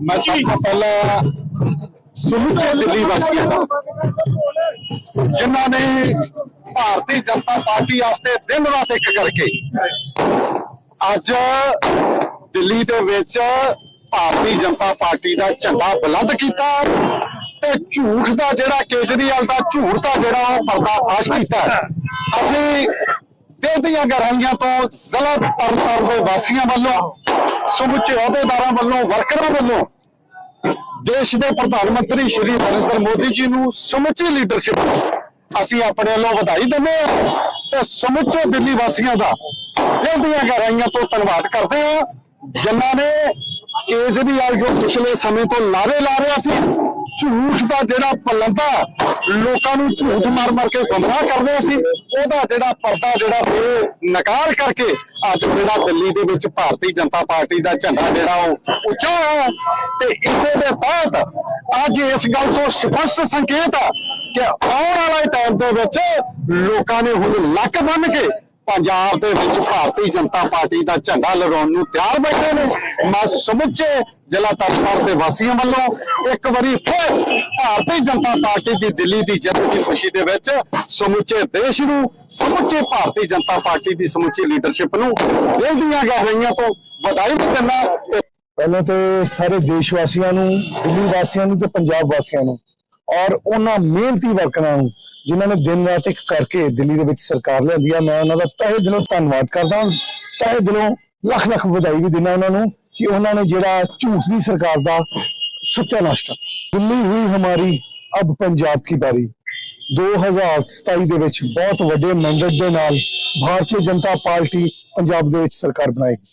ਮੈਂ ਸਭ ਤੋਂ ਪਹਿਲਾਂ ਸਮੁੱਚੇ ਦਿੱਲੀ ਵਾਸੀਆਂ ਦਾ ਜਿਨ੍ਹਾਂ ਨੇ ਭਾਰਤੀ ਜਨਤਾ ਪਾਰਟੀ ਵਾਸਤੇ ਦਿਨ ਰਾਤ ਇੱਕ ਕਰਕੇ ਅੱਜ ਦਿੱਲੀ ਦੇ ਵਿੱਚ ਭਾਰਤੀ ਜਨਤਾ ਪਾਰਟੀ ਦਾ ਝੰਡਾ ਬੁਲੰਦ ਕੀਤਾ ਤੇ ਝੂਠ ਦਾ ਜਿਹੜਾ ਕੇਜਰੀਵਾਲ ਦਾ ਝੂਠ ਦਾ ਜਿਹੜਾ ਉਹ ਪਰਦਾਫਾਸ਼ ਕੀਤਾ ਹੈ। ਅਸੀਂ ਦਿਲ ਦੀਆਂ ਗਹਿਰਾਈਆਂ ਤੋਂ ਜ਼ਿਲ੍ਹਾ ਤਰਨਤਾਰਨ ਦੇ ਵਾਸੀਆਂ ਵੱਲੋਂ ਸਮੁੱਚੇ ਅਹੁਦੇਦਾਰਾਂ ਵੱਲੋਂ, ਵਰਕਰਾਂ ਵੱਲੋਂ ਦੇਸ਼ ਦੇ ਪ੍ਰਧਾਨ ਮੰਤਰੀ ਸ਼੍ਰੀ ਨਰਿੰਦਰ ਮੋਦੀ ਜੀ ਨੂੰ ਸਮੁੱਚੀ ਲੀਡਰਸ਼ਿਪ ਅਸੀਂ ਆਪਣੇ ਵੱਲੋਂ ਵਧਾਈ ਦਿੰਦੇ ਹਾਂ ਤੇ ਸਮੁੱਚੇ ਦਿੱਲੀ ਵਾਸੀਆਂ ਦਾ ਦਿਲ ਦੀਆਂ ਗਹਿਰਾਈਆਂ ਤੋਂ ਧੰਨਵਾਦ ਕਰਦੇ ਹਾਂ, ਜਿਨ੍ਹਾਂ ਨੇ ਕੇਜਰੀਵਾਲ ਜੋ ਪਿਛਲੇ ਸਮੇਂ ਤੋਂ ਲਾਰੇ ਲਾ ਰਿਹਾ ਸੀ। ਝੂਠ ਦਾ ਜਿਹੜਾ ਪਲੰਦਾ ਲੋਕਾਂ ਨੂੰ ਝੂਠ ਮਾਰ ਮਾਰ ਕੇ ਗੁੰਮਰਾਹ ਕਰਦੇ ਸੀ। ਉਹਦਾ ਜਿਹੜਾ ਪਰਦਾ ਜਿਹੜਾ ਉਹ ਨਕਾਰ ਕਰਕੇ ਅੱਜ ਜਿਹੜਾ ਦਿੱਲੀ ਦੇ ਵਿੱਚ ਭਾਰਤੀ ਜਨਤਾ ਪਾਰਟੀ ਦਾ ਝੰਡਾ ਜਿਹੜਾ ਉਹ ਉੱਚਾ ਹੋਇਆ ਤੇ ਇਸੇ ਦੇ ਤਹਿਤ ਅੱਜ ਇਸ ਗੱਲ ਤੋਂ ਸਪਸ਼ਟ ਸੰਕੇਤ ਆ ਕਿ ਆਉਣ ਵਾਲੇ ਟਾਈਮ ਦੇ ਵਿੱਚ ਲੋਕਾਂ ਨੇ ਹੁਣ ਲੱਕ ਬੰਨ ਕੇ ਪੰਜਾਬ ਦੇ ਵਿੱਚ ਭਾਰਤੀ ਜਨਤਾ ਪਾਰਟੀ ਦਾ ਝੰਡਾ ਲਗਾਉਣ ਨੂੰ ਤਿਆਰ ਬੈਠੇ ਨੇ। ਮੈਂ ਸਮੁੱਚੇ ਜ਼ਿਲ੍ਹਾ ਤਰਨਤਾਰਨ ਦੇ ਵਾਸੀਆਂ ਵੱਲੋਂ ਇੱਕ ਵਾਰੀ ਫਿਰ ਭਾਰਤੀ ਜਨਤਾ ਪਾਰਟੀ ਦੀ ਦਿੱਲੀ ਦੀ ਜਿੱਤ ਦੀ ਖੁਸ਼ੀ ਦੇ ਵਿੱਚ ਸਮੁੱਚੇ ਦੇਸ਼ ਨੂੰ, ਸਮੁੱਚੇ ਭਾਰਤੀ ਜਨਤਾ ਪਾਰਟੀ ਦੀ ਸਮੁੱਚੀ ਲੀਡਰਸ਼ਿਪ ਨੂੰ ਦਿਲ ਦੀਆਂ ਗਹਿਰਾਈਆਂ ਤੋਂ ਵਧਾਈ ਦਿੰਦਾ ਪਹਿਲਾਂ ਤੇ ਸਾਰੇ ਦੇਸ਼ ਵਾਸੀਆਂ ਨੂੰ, ਦਿੱਲੀ ਵਾਸੀਆਂ ਨੂੰ ਤੇ ਪੰਜਾਬ ਵਾਸੀਆਂ ਨੂੰ ਔਰ ਉਹਨਾਂ ਮਿਹਨਤੀ ਵਰਕਰਾਂ ਨੂੰ ਜਿਨ੍ਹਾਂ ਨੇ ਦਿਨ ਰਾਤ ਇੱਕ ਕਰਕੇ ਦਿੱਲੀ ਦੇ ਵਿੱਚ ਸਰਕਾਰ ਲਿਆਂਦੀ ਆ, ਮੈਂ ਉਹਨਾਂ ਦਾ ਤਹਿ ਦਿਲੋਂ ਧੰਨਵਾਦ ਕਰਦਾ ਤਹਿ ਦਿਲੋਂ ਲੱਖ ਲੱਖ ਵਧਾਈ ਵੀ ਦਿੰਦਾ ਉਹਨਾਂ ਨੂੰ। ਕਿ ਉਹਨਾਂ ਨੇ ਜਿਹੜਾ ਝੂਠ ਦੀ ਸਰਕਾਰ ਦਾ ਸਤਿਆਨਾਸ਼ ਕਰ ਦਿੱਲੀ ਹੁਈ ਹਮਾਰੀ ਅਬ ਪੰਜਾਬ ਕੀ ਬਾਰੀ। 2027 ਦੇ ਵਿੱਚ ਬਹੁਤ ਵੱਡੇ ਮੈਂਡੇਟ ਦੇ ਨਾਲ ਭਾਰਤੀ ਜਨਤਾ ਪਾਰਟੀ ਪੰਜਾਬ ਦੇ ਵਿੱਚ ਸਰਕਾਰ ਬਣਾਏਗੀ।